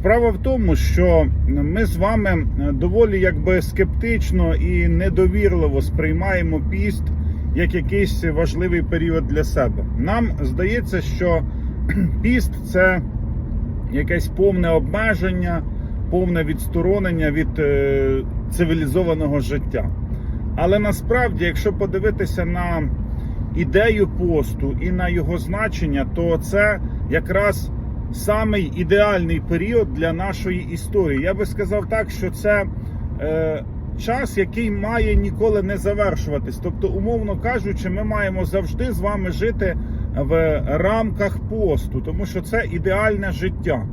Справа в тому, що ми з вами е, доволі якби скептично і недовірливо сприймаємо піст як якийсь важливий період для себе. Нам здається, що піст це якесь повне обмеження, повне відсторонення від е, цивілізованого життя. Але насправді, якщо подивитися на ідею посту і на його значення, то це якраз самий ідеальний період для нашої історії. Я би сказав так, що це е, час, який має ніколи не завершуватись. Тобто, умовно кажучи, ми маємо завжди з вами жити в рамках посту, тому що це ідеальне життя,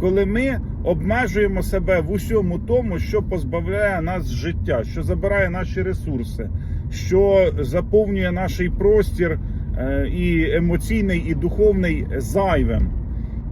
коли ми обмежуємо себе в усьому тому, що позбавляє нас життя, що забирає наші ресурси, що заповнює наш простір е, і емоційний, і духовний зайвим.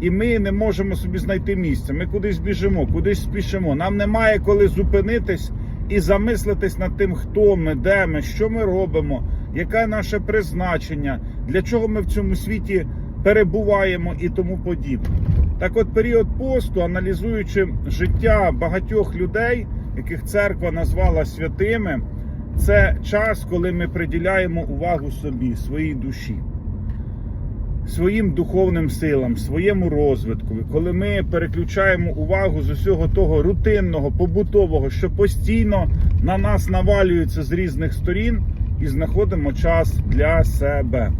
І ми не можемо собі знайти місця. Ми кудись біжимо, кудись спішимо. Нам немає коли зупинитись і замислитись над тим, хто ми, де ми, що ми робимо, яке наше призначення, для чого ми в цьому світі перебуваємо і тому подібне. Так, от період посту, аналізуючи життя багатьох людей, яких церква назвала святими, це час, коли ми приділяємо увагу собі, своїй душі своїм духовним силам, своєму розвитку, коли ми переключаємо увагу з усього того рутинного, побутового, що постійно на нас навалюється з різних сторін, і знаходимо час для себе.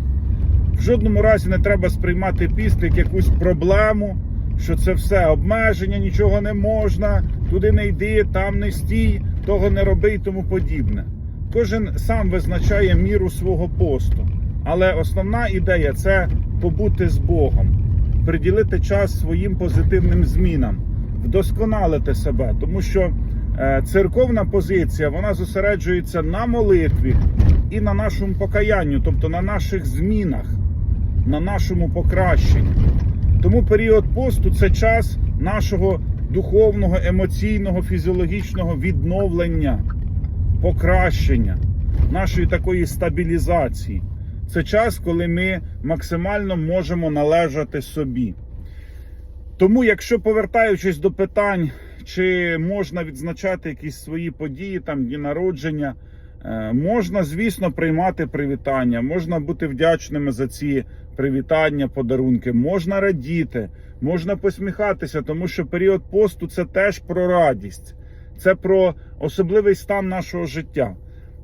В жодному разі не треба сприймати піст як якусь проблему, що це все обмеження, нічого не можна, туди не йди, там не стій, того не роби і тому подібне. Кожен сам визначає міру свого посту. Але основна ідея це побути з Богом, приділити час своїм позитивним змінам, вдосконалити себе, тому що е, церковна позиція вона зосереджується на молитві і на нашому покаянню, тобто на наших змінах, на нашому покращенні. Тому період посту це час нашого духовного, емоційного, фізіологічного відновлення, покращення, нашої такої стабілізації. Це час, коли ми максимально можемо належати собі. Тому, якщо повертаючись до питань, чи можна відзначати якісь свої події, там дні народження, е, можна, звісно, приймати привітання, можна бути вдячними за ці привітання, подарунки, можна радіти, можна посміхатися, тому що період посту це теж про радість, це про особливий стан нашого життя,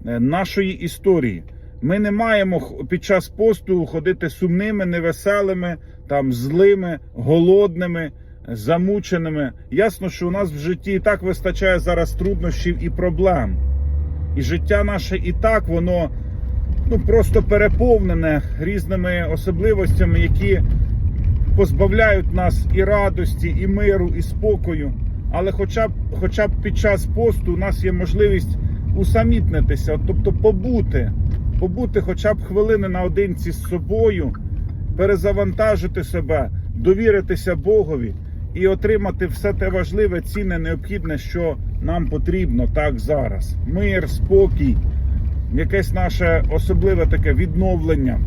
е, нашої історії. Ми не маємо під час посту ходити сумними, невеселими, там злими, голодними, замученими. Ясно, що у нас в житті і так вистачає зараз труднощів і проблем. І життя наше і так воно ну, просто переповнене різними особливостями, які позбавляють нас і радості, і миру, і спокою. Але хоча б, хоча б під час посту у нас є можливість усамітнитися, тобто побути, побути хоча б хвилини наодинці з собою, перезавантажити себе, довіритися Богові і отримати все те важливе, цінне, необхідне, що нам потрібно так зараз. Мир, спокій, якесь наше особливе таке відновлення,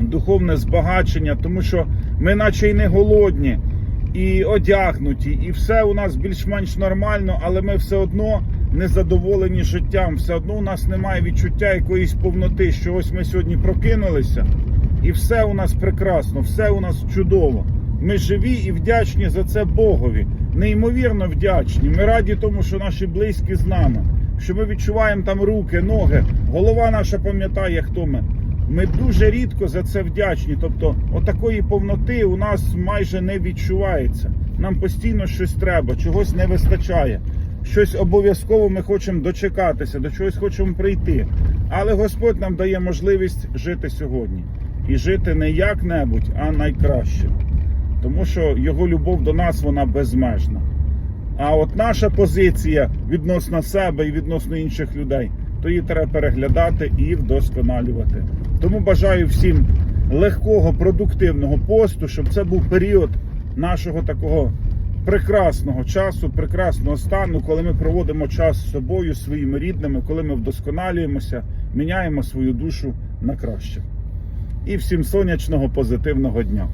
духовне збагачення, тому що ми, наче й не голодні, і одягнуті, і все у нас більш-менш нормально, але ми все одно не задоволені життям. Все одно у нас немає відчуття якоїсь повноти, що ось ми сьогодні прокинулися, і все у нас прекрасно, все у нас чудово. Ми живі і вдячні за це Богові. Неймовірно вдячні. Ми раді тому, що наші близькі з нами, що ми відчуваємо там руки, ноги, голова наша пам'ятає, хто ми. Ми дуже рідко за це вдячні. Тобто, отакої повноти у нас майже не відчувається. Нам постійно щось треба, чогось не вистачає. Щось обов'язково ми хочемо дочекатися, до чогось хочемо прийти. Але Господь нам дає можливість жити сьогодні і жити не як-небудь, а найкраще. Тому що його любов до нас вона безмежна. А от наша позиція відносно себе і відносно інших людей, то її треба переглядати і вдосконалювати. Тому бажаю всім легкого, продуктивного посту, щоб це був період нашого такого прекрасного часу, прекрасного стану, коли ми проводимо час з собою, своїми рідними, коли ми вдосконалюємося, міняємо свою душу на краще. І всім сонячного позитивного дня.